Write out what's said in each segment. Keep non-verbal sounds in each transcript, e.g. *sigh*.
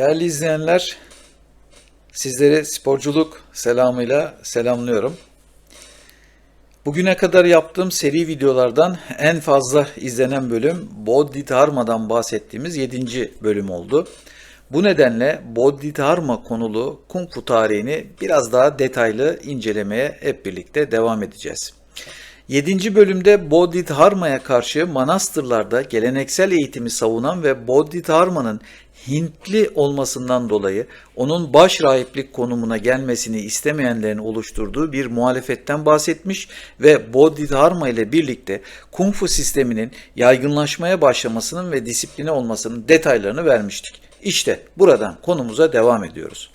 Değerli izleyenler, sizleri sporculuk selamıyla selamlıyorum. Bugüne kadar yaptığım seri videolardan en fazla izlenen bölüm Bodhidharma'dan bahsettiğimiz 7. bölüm oldu. Bu nedenle Bodhidharma konulu Kung Fu tarihini biraz daha detaylı incelemeye hep birlikte devam edeceğiz. 7. bölümde Bodhidharma'ya karşı manastırlarda geleneksel eğitimi savunan ve Bodhidharma'nın Hintli olmasından dolayı onun baş rahiplik konumuna gelmesini istemeyenlerin oluşturduğu bir muhalefetten bahsetmiş ve Bodhidharma ile birlikte Kung Fu sisteminin yaygınlaşmaya başlamasının ve disipline olmasının detaylarını vermiştik. İşte buradan konumuza devam ediyoruz.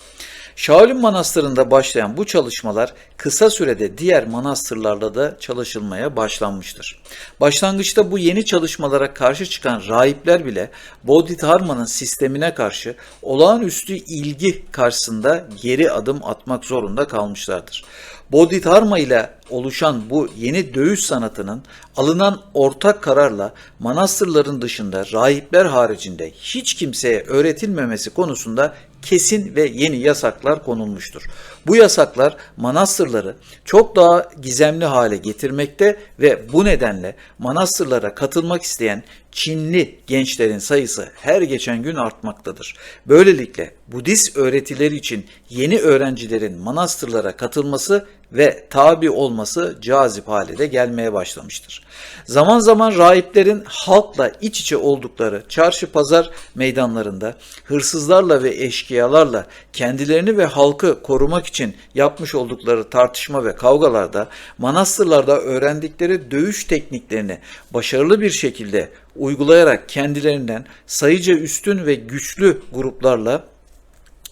Shaolin Manastırı'nda başlayan bu çalışmalar kısa sürede diğer manastırlarda da çalışılmaya başlanmıştır. Başlangıçta bu yeni çalışmalara karşı çıkan rahipler bile Bodhidharma'nın sistemine karşı olağanüstü ilgi karşısında geri adım atmak zorunda kalmışlardır. Bodhidharma ile oluşan bu yeni dövüş sanatının alınan ortak kararla manastırların dışında rahipler haricinde hiç kimseye öğretilmemesi konusunda kesin ve yeni yasaklar konulmuştur. Bu yasaklar manastırları çok daha gizemli hale getirmekte ve bu nedenle manastırlara katılmak isteyen Çinli gençlerin sayısı her geçen gün artmaktadır. Böylelikle Budist öğretileri için yeni öğrencilerin manastırlara katılması ve tabi olması cazip hale de gelmeye başlamıştır. Zaman zaman rahiplerin halkla iç içe oldukları çarşı pazar meydanlarında hırsızlarla ve eşkıyalarla kendilerini ve halkı korumak için yapmış oldukları tartışma ve kavgalarda manastırlarda öğrendikleri dövüş tekniklerini başarılı bir şekilde uygulayarak kendilerinden sayıca üstün ve güçlü gruplarla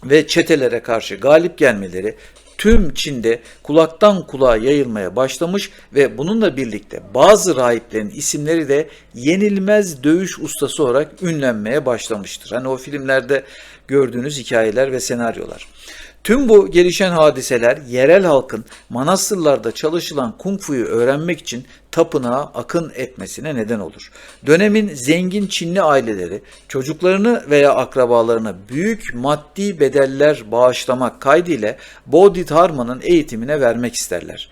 ve çetelere karşı galip gelmeleri tüm Çin'de kulaktan kulağa yayılmaya başlamış ve bununla birlikte bazı rahiplerin isimleri de yenilmez dövüş ustası olarak ünlenmeye başlamıştır. Hani o filmlerde gördüğünüz hikayeler ve senaryolar. Tüm bu gelişen hadiseler yerel halkın manastırlarda çalışılan kung fu'yu öğrenmek için tapınağa akın etmesine neden olur. Dönemin zengin Çinli aileleri çocuklarını veya akrabalarına büyük maddi bedeller bağışlamak kaydıyla Bodhidharma'nın eğitimine vermek isterler.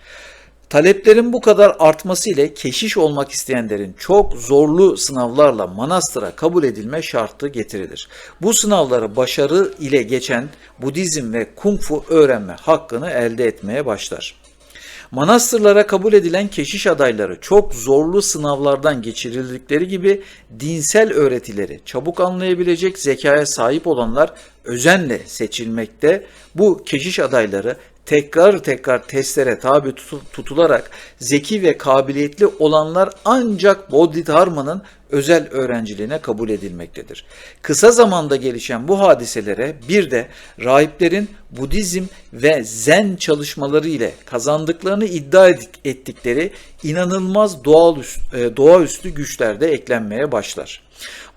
Taleplerin bu kadar artması ile keşiş olmak isteyenlerin çok zorlu sınavlarla manastıra kabul edilme şartı getirilir. Bu sınavları başarı ile geçen Budizm ve Kung Fu öğrenme hakkını elde etmeye başlar. Manastırlara kabul edilen keşiş adayları çok zorlu sınavlardan geçirildikleri gibi dinsel öğretileri çabuk anlayabilecek zekaya sahip olanlar özenle seçilmekte. Bu keşiş adayları tekrar tekrar testlere tabi tutularak zeki ve kabiliyetli olanlar ancak Bodhidharma'nın özel öğrenciliğine kabul edilmektedir. Kısa zamanda gelişen bu hadiselere bir de rahiplerin Budizm ve Zen çalışmaları ile kazandıklarını iddia ettikleri inanılmaz doğaüstü, doğaüstü güçler de eklenmeye başlar.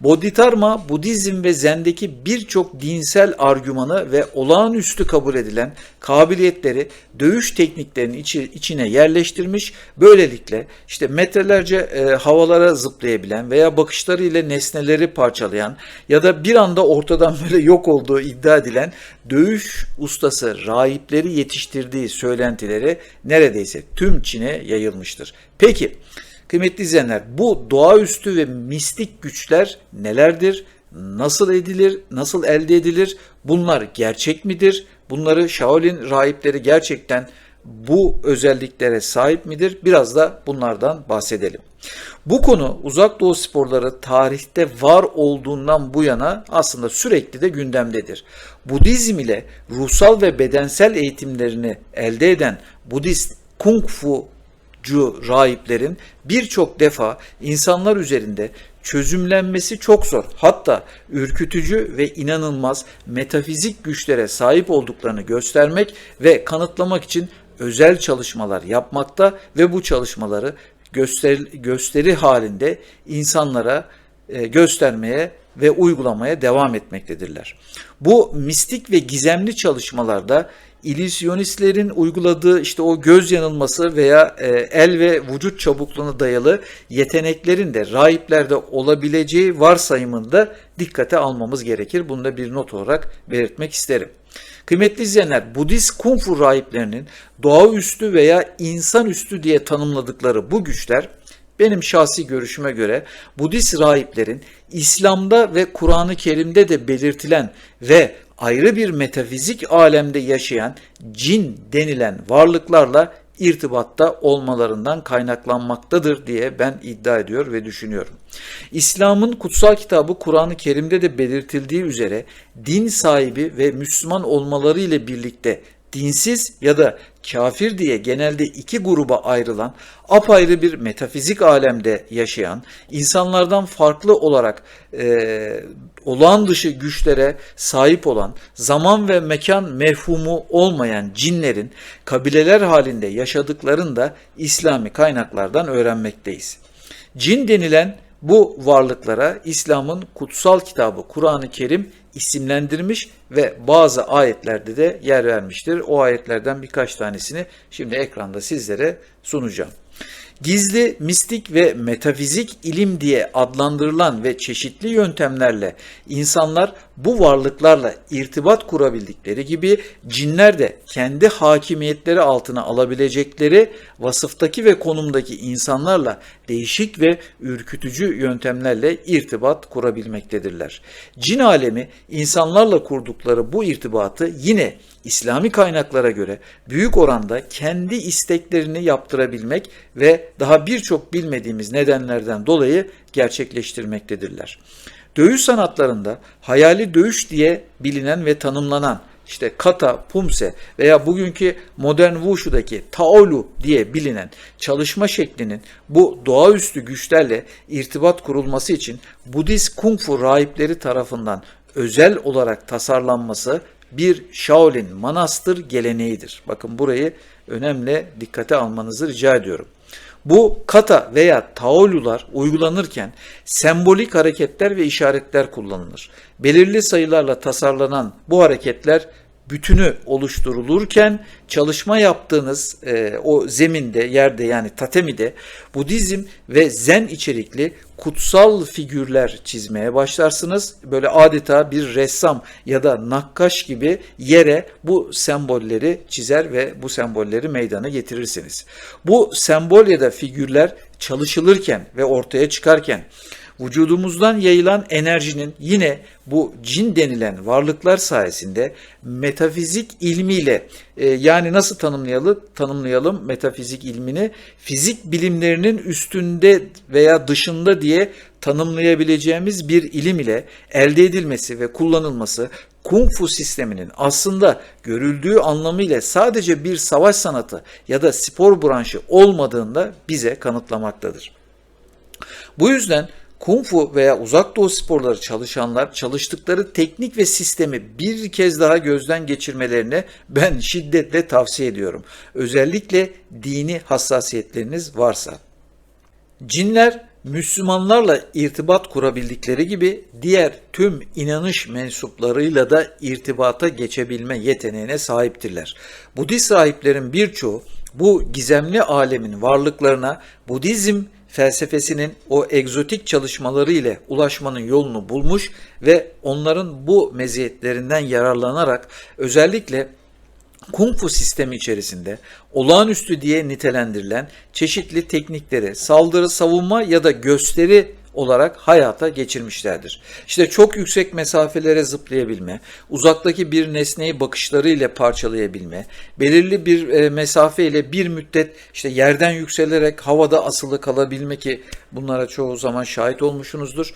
Bodhidharma, Budizm ve Zen'deki birçok dinsel argümanı ve olağanüstü kabul edilen kabiliyetleri dövüş tekniklerinin içi, içine yerleştirmiş. Böylelikle işte metrelerce e, havalara zıplayabilen veya bakışlarıyla nesneleri parçalayan ya da bir anda ortadan *laughs* böyle yok olduğu iddia edilen dövüş ustası rahipleri yetiştirdiği söylentileri neredeyse tüm Çin'e yayılmıştır. Peki Kıymetli izleyenler bu doğaüstü ve mistik güçler nelerdir? Nasıl edilir? Nasıl elde edilir? Bunlar gerçek midir? Bunları Shaolin rahipleri gerçekten bu özelliklere sahip midir? Biraz da bunlardan bahsedelim. Bu konu uzak doğu sporları tarihte var olduğundan bu yana aslında sürekli de gündemdedir. Budizm ile ruhsal ve bedensel eğitimlerini elde eden Budist Kung Fu rahiplerin birçok defa insanlar üzerinde çözümlenmesi çok zor. Hatta ürkütücü ve inanılmaz metafizik güçlere sahip olduklarını göstermek ve kanıtlamak için özel çalışmalar yapmakta ve bu çalışmaları gösteri, gösteri halinde insanlara e, göstermeye ve uygulamaya devam etmektedirler. Bu mistik ve gizemli çalışmalarda İllüzyonistlerin uyguladığı işte o göz yanılması veya e, el ve vücut çabukluğuna dayalı yeteneklerin de rahiplerde olabileceği varsayımında dikkate almamız gerekir. Bunu da bir not olarak belirtmek isterim. Kıymetli izleyenler, Budist Kung Fu rahiplerinin doğaüstü veya insanüstü diye tanımladıkları bu güçler benim şahsi görüşüme göre Budist rahiplerin İslam'da ve Kur'an-ı Kerim'de de belirtilen ve ayrı bir metafizik alemde yaşayan cin denilen varlıklarla irtibatta olmalarından kaynaklanmaktadır diye ben iddia ediyor ve düşünüyorum. İslam'ın kutsal kitabı Kur'an-ı Kerim'de de belirtildiği üzere din sahibi ve Müslüman olmaları ile birlikte dinsiz ya da kafir diye genelde iki gruba ayrılan apayrı bir metafizik alemde yaşayan, insanlardan farklı olarak e, olağan dışı güçlere sahip olan, zaman ve mekan mefhumu olmayan cinlerin kabileler halinde yaşadıklarını da İslami kaynaklardan öğrenmekteyiz. Cin denilen bu varlıklara İslam'ın kutsal kitabı Kur'an-ı Kerim isimlendirmiş ve bazı ayetlerde de yer vermiştir. O ayetlerden birkaç tanesini şimdi ekranda sizlere sunacağım. Gizli, mistik ve metafizik ilim diye adlandırılan ve çeşitli yöntemlerle insanlar bu varlıklarla irtibat kurabildikleri gibi cinler de kendi hakimiyetleri altına alabilecekleri vasıftaki ve konumdaki insanlarla değişik ve ürkütücü yöntemlerle irtibat kurabilmektedirler. Cin alemi insanlarla kurdukları bu irtibatı yine İslami kaynaklara göre büyük oranda kendi isteklerini yaptırabilmek ve daha birçok bilmediğimiz nedenlerden dolayı gerçekleştirmektedirler. Dövüş sanatlarında hayali dövüş diye bilinen ve tanımlanan işte kata, pumse veya bugünkü modern wushu'daki taolu diye bilinen çalışma şeklinin bu doğaüstü güçlerle irtibat kurulması için Budist kung fu rahipleri tarafından özel olarak tasarlanması bir Shaolin manastır geleneğidir. Bakın burayı önemli dikkate almanızı rica ediyorum. Bu kata veya taolular uygulanırken sembolik hareketler ve işaretler kullanılır. Belirli sayılarla tasarlanan bu hareketler bütünü oluşturulurken çalışma yaptığınız e, o zeminde, yerde yani tatemide Budizm ve Zen içerikli kutsal figürler çizmeye başlarsınız. Böyle adeta bir ressam ya da nakkaş gibi yere bu sembolleri çizer ve bu sembolleri meydana getirirsiniz. Bu sembol ya da figürler çalışılırken ve ortaya çıkarken vücudumuzdan yayılan enerjinin yine bu cin denilen varlıklar sayesinde metafizik ilmiyle e, yani nasıl tanımlayalım tanımlayalım metafizik ilmini fizik bilimlerinin üstünde veya dışında diye tanımlayabileceğimiz bir ilim ile elde edilmesi ve kullanılması Kung Fu sisteminin aslında görüldüğü anlamıyla sadece bir savaş sanatı ya da spor branşı olmadığında bize kanıtlamaktadır. Bu yüzden Kung Fu veya uzak doğu sporları çalışanlar çalıştıkları teknik ve sistemi bir kez daha gözden geçirmelerini ben şiddetle tavsiye ediyorum. Özellikle dini hassasiyetleriniz varsa. Cinler Müslümanlarla irtibat kurabildikleri gibi diğer tüm inanış mensuplarıyla da irtibata geçebilme yeteneğine sahiptirler. Budist sahiplerin birçoğu bu gizemli alemin varlıklarına Budizm felsefesinin o egzotik çalışmaları ile ulaşmanın yolunu bulmuş ve onların bu meziyetlerinden yararlanarak özellikle Kung Fu sistemi içerisinde olağanüstü diye nitelendirilen çeşitli teknikleri saldırı, savunma ya da gösteri olarak hayata geçirmişlerdir. İşte çok yüksek mesafelere zıplayabilme, uzaktaki bir nesneyi bakışlarıyla parçalayabilme, belirli bir e, mesafe ile bir müddet işte yerden yükselerek havada asılı kalabilme ki bunlara çoğu zaman şahit olmuşsunuzdur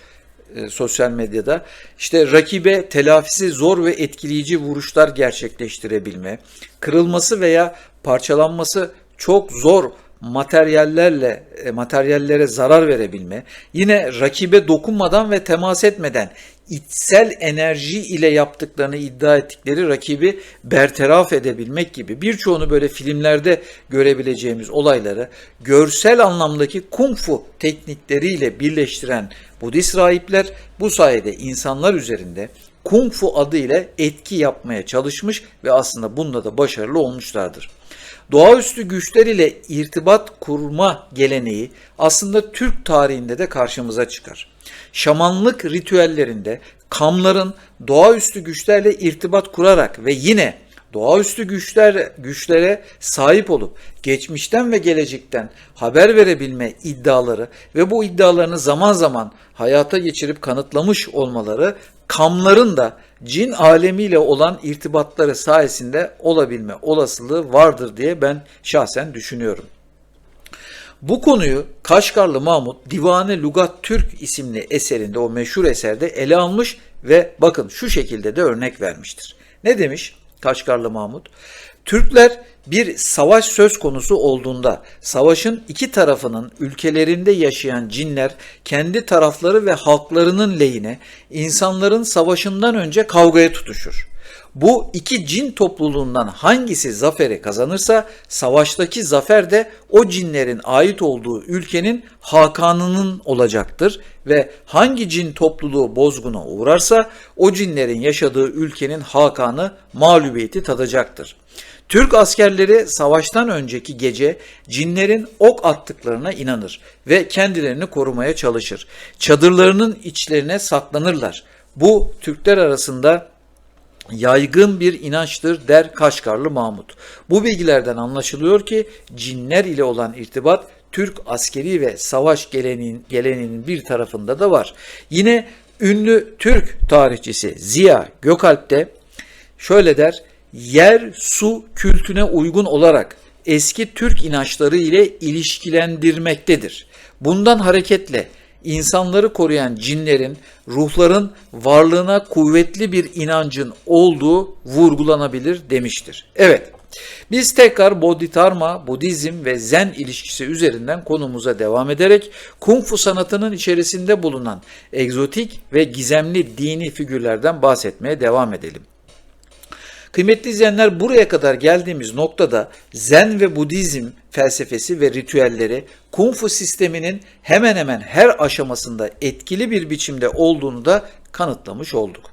e, sosyal medyada. İşte rakibe telafisi zor ve etkileyici vuruşlar gerçekleştirebilme, kırılması veya parçalanması çok zor materyallerle e, materyallere zarar verebilme, yine rakibe dokunmadan ve temas etmeden içsel enerji ile yaptıklarını iddia ettikleri rakibi bertaraf edebilmek gibi birçoğunu böyle filmlerde görebileceğimiz olayları görsel anlamdaki kung fu teknikleriyle birleştiren Budist rahipler bu sayede insanlar üzerinde Kung Fu adı ile etki yapmaya çalışmış ve aslında bunda da başarılı olmuşlardır. Doğaüstü güçler ile irtibat kurma geleneği aslında Türk tarihinde de karşımıza çıkar. Şamanlık ritüellerinde kamların doğaüstü güçlerle irtibat kurarak ve yine doğaüstü güçler güçlere sahip olup geçmişten ve gelecekten haber verebilme iddiaları ve bu iddialarını zaman zaman hayata geçirip kanıtlamış olmaları kamların da cin alemiyle olan irtibatları sayesinde olabilme olasılığı vardır diye ben şahsen düşünüyorum. Bu konuyu Kaşgarlı Mahmut Divane Lugat Türk isimli eserinde o meşhur eserde ele almış ve bakın şu şekilde de örnek vermiştir. Ne demiş Kaşgarlı Mahmut? Türkler bir savaş söz konusu olduğunda savaşın iki tarafının ülkelerinde yaşayan cinler kendi tarafları ve halklarının lehine insanların savaşından önce kavgaya tutuşur. Bu iki cin topluluğundan hangisi zaferi kazanırsa savaştaki zafer de o cinlerin ait olduğu ülkenin hakanının olacaktır ve hangi cin topluluğu bozguna uğrarsa o cinlerin yaşadığı ülkenin hakanı mağlubiyeti tadacaktır. Türk askerleri savaştan önceki gece cinlerin ok attıklarına inanır ve kendilerini korumaya çalışır. Çadırlarının içlerine saklanırlar. Bu Türkler arasında yaygın bir inançtır der Kaşgarlı Mahmut. Bu bilgilerden anlaşılıyor ki cinler ile olan irtibat Türk askeri ve savaş geleneğinin, geleneğinin bir tarafında da var. Yine ünlü Türk tarihçisi Ziya Gökalp de şöyle der, yer su kültüne uygun olarak eski Türk inançları ile ilişkilendirmektedir. Bundan hareketle insanları koruyan cinlerin, ruhların varlığına kuvvetli bir inancın olduğu vurgulanabilir demiştir. Evet, biz tekrar Bodhidharma, Budizm ve Zen ilişkisi üzerinden konumuza devam ederek Kung Fu sanatının içerisinde bulunan egzotik ve gizemli dini figürlerden bahsetmeye devam edelim. Kıymetli izleyenler buraya kadar geldiğimiz noktada Zen ve Budizm felsefesi ve ritüelleri Kung Fu sisteminin hemen hemen her aşamasında etkili bir biçimde olduğunu da kanıtlamış olduk.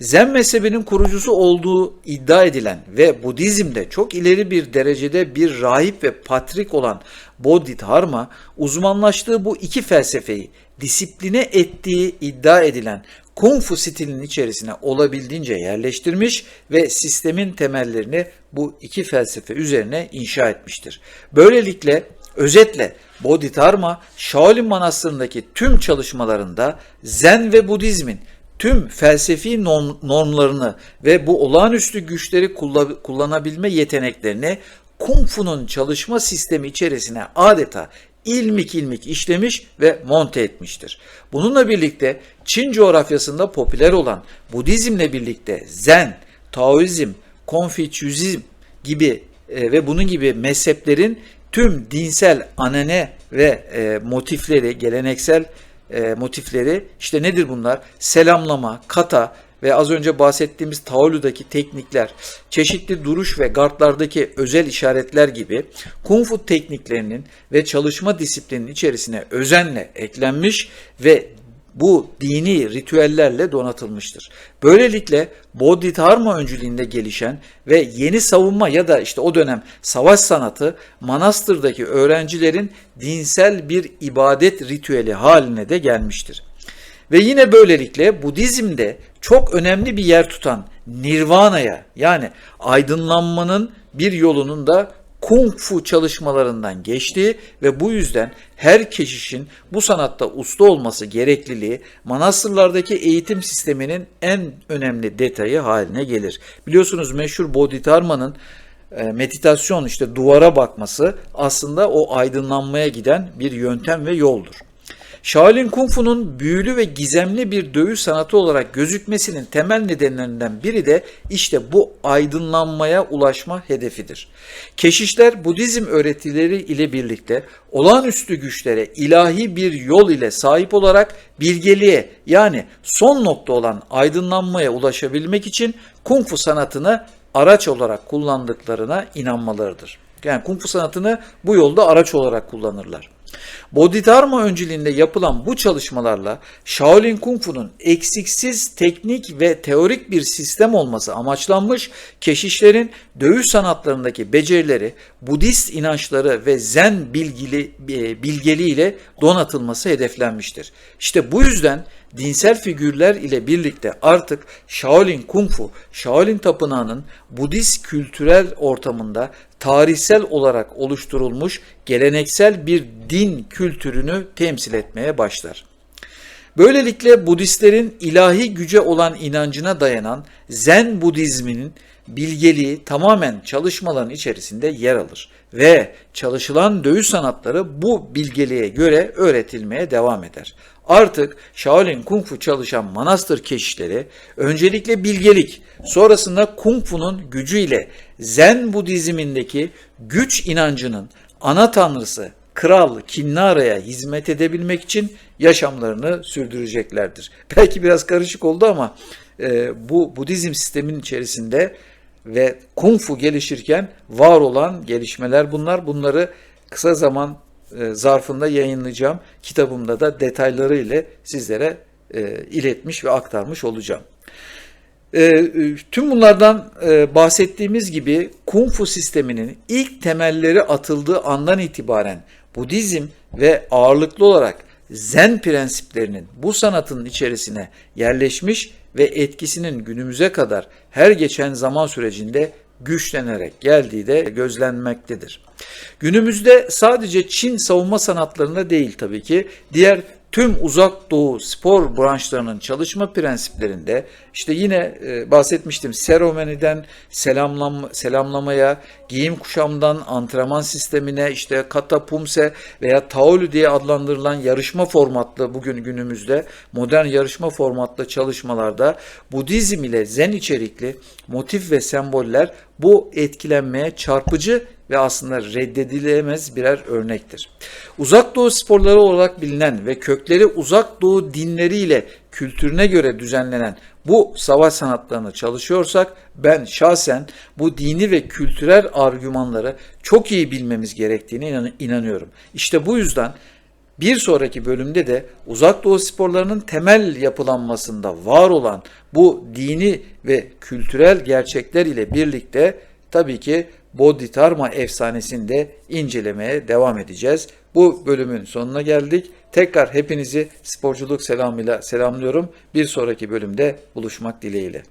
Zen mezhebinin kurucusu olduğu iddia edilen ve Budizm'de çok ileri bir derecede bir rahip ve patrik olan Bodhidharma uzmanlaştığı bu iki felsefeyi disipline ettiği iddia edilen Kung Fu stilinin içerisine olabildiğince yerleştirmiş ve sistemin temellerini bu iki felsefe üzerine inşa etmiştir. Böylelikle özetle Bodhidharma Shaolin Manastırı'ndaki tüm çalışmalarında Zen ve Budizmin tüm felsefi normlarını ve bu olağanüstü güçleri kullanabilme yeteneklerini Kung Fu'nun çalışma sistemi içerisine adeta ilmik ilmik işlemiş ve monte etmiştir. Bununla birlikte Çin coğrafyasında popüler olan Budizmle birlikte Zen, Taoizm, Konfüçyüzm gibi e, ve bunun gibi mezheplerin tüm dinsel anane ve e, motifleri, geleneksel e, motifleri işte nedir bunlar? Selamlama, kata, ve az önce bahsettiğimiz Taolu'daki teknikler, çeşitli duruş ve gardlardaki özel işaretler gibi Kung Fu tekniklerinin ve çalışma disiplininin içerisine özenle eklenmiş ve bu dini ritüellerle donatılmıştır. Böylelikle Bodhidharma öncülüğünde gelişen ve yeni savunma ya da işte o dönem savaş sanatı manastırdaki öğrencilerin dinsel bir ibadet ritüeli haline de gelmiştir. Ve yine böylelikle Budizm'de çok önemli bir yer tutan Nirvana'ya yani aydınlanmanın bir yolunun da Kung Fu çalışmalarından geçtiği ve bu yüzden her keşişin bu sanatta usta olması gerekliliği manastırlardaki eğitim sisteminin en önemli detayı haline gelir. Biliyorsunuz meşhur Bodhidharma'nın e, meditasyon işte duvara bakması aslında o aydınlanmaya giden bir yöntem ve yoldur. Shaolin Kung Fu'nun büyülü ve gizemli bir dövüş sanatı olarak gözükmesinin temel nedenlerinden biri de işte bu aydınlanmaya ulaşma hedefidir. Keşişler Budizm öğretileri ile birlikte olağanüstü güçlere ilahi bir yol ile sahip olarak bilgeliğe yani son nokta olan aydınlanmaya ulaşabilmek için Kung Fu sanatını araç olarak kullandıklarına inanmalarıdır. Yani Kung Fu sanatını bu yolda araç olarak kullanırlar. Bodhidharma öncülüğünde yapılan bu çalışmalarla Shaolin Kung Fu'nun eksiksiz teknik ve teorik bir sistem olması amaçlanmış, keşişlerin dövüş sanatlarındaki becerileri, Budist inançları ve Zen bilgili, e, bilgeliğiyle donatılması hedeflenmiştir. İşte bu yüzden dinsel figürler ile birlikte artık Shaolin Kung Fu, Shaolin Tapınağı'nın Budist kültürel ortamında tarihsel olarak oluşturulmuş geleneksel bir din kültürünü temsil etmeye başlar. Böylelikle Budistlerin ilahi güce olan inancına dayanan Zen Budizminin bilgeliği tamamen çalışmaların içerisinde yer alır ve çalışılan dövüş sanatları bu bilgeliğe göre öğretilmeye devam eder. Artık Shaolin Kung Fu çalışan manastır keşişleri öncelikle bilgelik, sonrasında Kung Fu'nun gücüyle Zen Budizmindeki güç inancının ana tanrısı Kral Kinnara'ya hizmet edebilmek için yaşamlarını sürdüreceklerdir. *laughs* Belki biraz karışık oldu ama e, bu Budizm sistemin içerisinde ve Kung Fu gelişirken var olan gelişmeler bunlar. Bunları kısa zaman e, zarfında yayınlayacağım. Kitabımda da detayları ile sizlere e, iletmiş ve aktarmış olacağım. E, tüm bunlardan bahsettiğimiz gibi Kung Fu sisteminin ilk temelleri atıldığı andan itibaren Budizm ve ağırlıklı olarak Zen prensiplerinin bu sanatın içerisine yerleşmiş ve etkisinin günümüze kadar her geçen zaman sürecinde güçlenerek geldiği de gözlenmektedir. Günümüzde sadece Çin savunma sanatlarında değil tabii ki diğer tüm uzak doğu spor branşlarının çalışma prensiplerinde işte yine e, bahsetmiştim seremoniden selamlam selamlamaya, giyim kuşamdan antrenman sistemine, işte kata pumse veya taolu diye adlandırılan yarışma formatlı bugün günümüzde modern yarışma formatlı çalışmalarda Budizm ile Zen içerikli motif ve semboller bu etkilenmeye çarpıcı ve aslında reddedilemez birer örnektir. Uzak Doğu sporları olarak bilinen ve kökleri Uzak Doğu dinleriyle kültürüne göre düzenlenen bu savaş sanatlarını çalışıyorsak ben şahsen bu dini ve kültürel argümanları çok iyi bilmemiz gerektiğine inanıyorum. İşte bu yüzden bir sonraki bölümde de Uzak Doğu sporlarının temel yapılanmasında var olan bu dini ve kültürel gerçekler ile birlikte tabii ki Bodhidharma efsanesini de incelemeye devam edeceğiz. Bu bölümün sonuna geldik. Tekrar hepinizi sporculuk selamıyla selamlıyorum. Bir sonraki bölümde buluşmak dileğiyle.